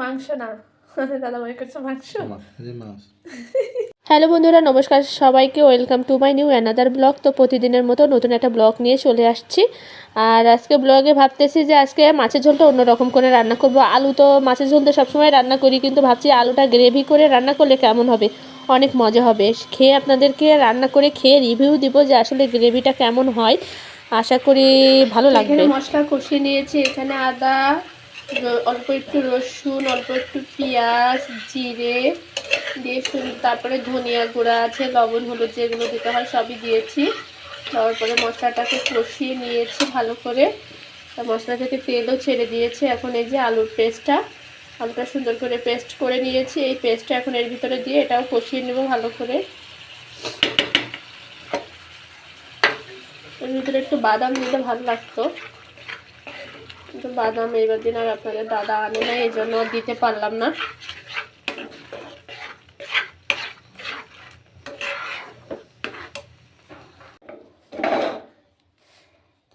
মাংস না। দাদা ভাই করছে মাংস। মাছ হ্যালো বন্ধুরা নমস্কার সবাইকে। Welcome to my new another blog তো প্রতিদিনের মতো নতুন একটা ব্লগ নিয়ে চলে আসছি। আর আজকে ব্লগে ভাবতেছি যে আজকে মাছের ঝোলটা অন্যরকম করে রান্না করব। আলু তো মাছের ঝোল তো সবসময় রান্না করি কিন্তু ভাবছি আলুটা গ্রেভি করে রান্না করলে কেমন হবে? অনেক মজা হবে। খেয়ে আপনাদেরকে রান্না করে খেয়ে রিভিউ দিব যে আসলে গ্রেভিটা কেমন হয়। আশা করি ভালো লাগবে। মশলা কষিয়ে নিয়েছি এখানে আদা অল্প একটু রসুন, অল্প একটু পেঁয়াজ, জিরে দিয়ে তারপরে ধনিয়া গুঁড়া আছে, লবণ, হলুদ যেগুলো দিতে হয় সবই দিয়েছি। দেওয়ার পরে মশলাটাকে কষিয়ে নিয়েছি ভালো করে। মশলা থেকে তেলও ছেড়ে দিয়েছি। এখন এই যে আলুর পেস্টটা, আলুটা সুন্দর করে পেস্ট করে নিয়েছি। এই পেস্টটা এখন এর ভিতরে দিয়ে এটাও কষিয়ে নেব ভালো করে। এর ভিতরে একটু বাদাম দিলে ভালো লাগতো। বাদাম এইবার দিন আর আপনাদের দাদা আনে না, এই জন্য দিতে পারলাম না।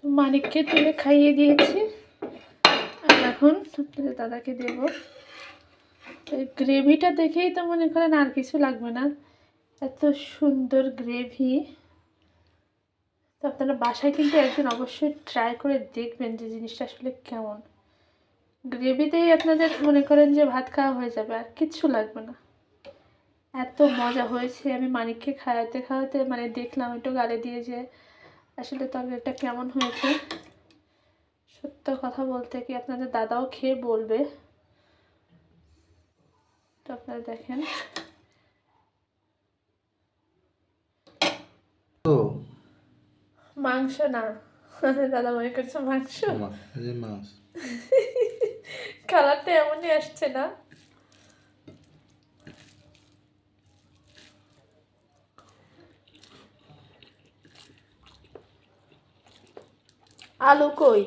মানিককে তুলে খাইয়ে দিয়েছি। আর এখন আপনাদের দাদাকে দেব। গ্রেভিটা দেখেই তো মনে করেন আর কিছু লাগবে না। এত সুন্দর গ্রেভি তো আপনারা বাসায় কিন্তু একদিন অবশ্যই ট্রাই করে দেখবেন যে জিনিসটা আসলে কেমন। গ্রেভিতেই আপনাদের মনে করেন যে ভাত খাওয়া হয়ে যাবে, আর কিচ্ছু লাগবে না। এত মজা হয়েছে, আমি মানিককে খাওয়াতে খাওয়াতে মানে দেখলাম একটু গালে দিয়ে যে আসলে তরকারিটা কেমন হয়েছে। সত্য কথা বলতে কি আপনাদের দাদাও খেয়ে বলবে। তো আপনারা দেখেন। মাংস না। দাদা মনে করছে মাংস মাছ। কালারটা এমনই আসছে না। আলু কই?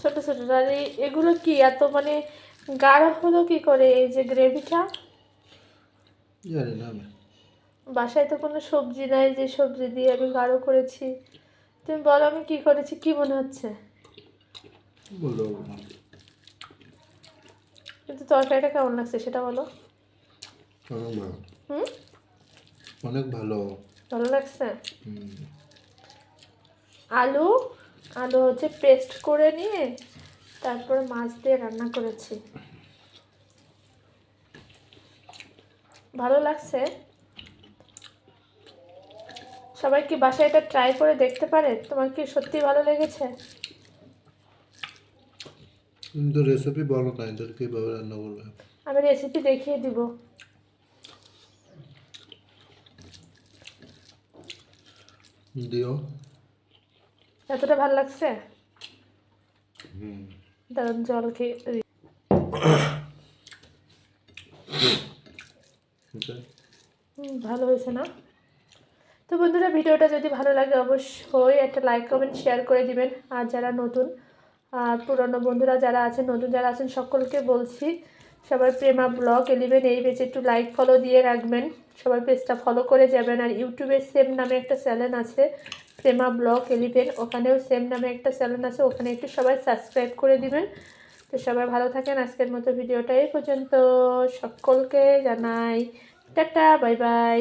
ছোট ছোট। আর এগুলো কি এত মানে গাঢ় হলো কি করে? এই যে গ্রেভিটা জানি না আমি। বাসায় তো কোনো সবজি নাই যে সবজি দিয়ে আমি গাঢ় করেছি। তুমি বলো আমি কি করেছি কি মনে হচ্ছে? কিন্তু তরকারিটা কেমন লাগছে সেটা বলো। হুম? অনেক ভালো। ভালো লাগছে? আলু আলু হচ্ছে পেস্ট করে নিয়ে তারপরে মাছ দিয়ে রান্না করেছি। ভালো লাগছে। সবাই কি বাসায় এটা ট্রাই করে দেখতে পারে? তোমার কি সত্যি ভালো লেগেছে? কিন্তু রেসিপি বলো না এদের কীভাবে রান্না করবে। আমি রেসিপি দেখিয়ে দিব। দিও। এতটা ভালো লাগছে? হুম। দারুণ জল খেয়ে ভালো হয়েছে না? তো বন্ধুরা, ভিডিওটা যদি ভালো লাগে অবশ্যই একটা লাইক কমেন্ট শেয়ার করে দিবেন। আর যারা নতুন, আর পুরনো বন্ধুরা যারা আছেন, নতুন যারা আছেন, সকলকে বলছি সবাই প্রেমা ব্লগ এলিভেন এই পেজে একটু লাইক ফলো দিয়ে রাখবেন। সবাই পেজটা ফলো করে যাবেন। আর ইউটিউবে সেম নামে একটা চ্যানেল আছে, প্রেমা ব্লগ এলিভেন। ওখানেও সেম নামে একটা চ্যানেল আছে, ওখানে একটু সবাই সাবস্ক্রাইব করে দিবেন। তো সবাই ভালো থাকেন। আজকের মতো ভিডিওটা এই পর্যন্ত। সকলকে জানাই টাটা বাই বাই।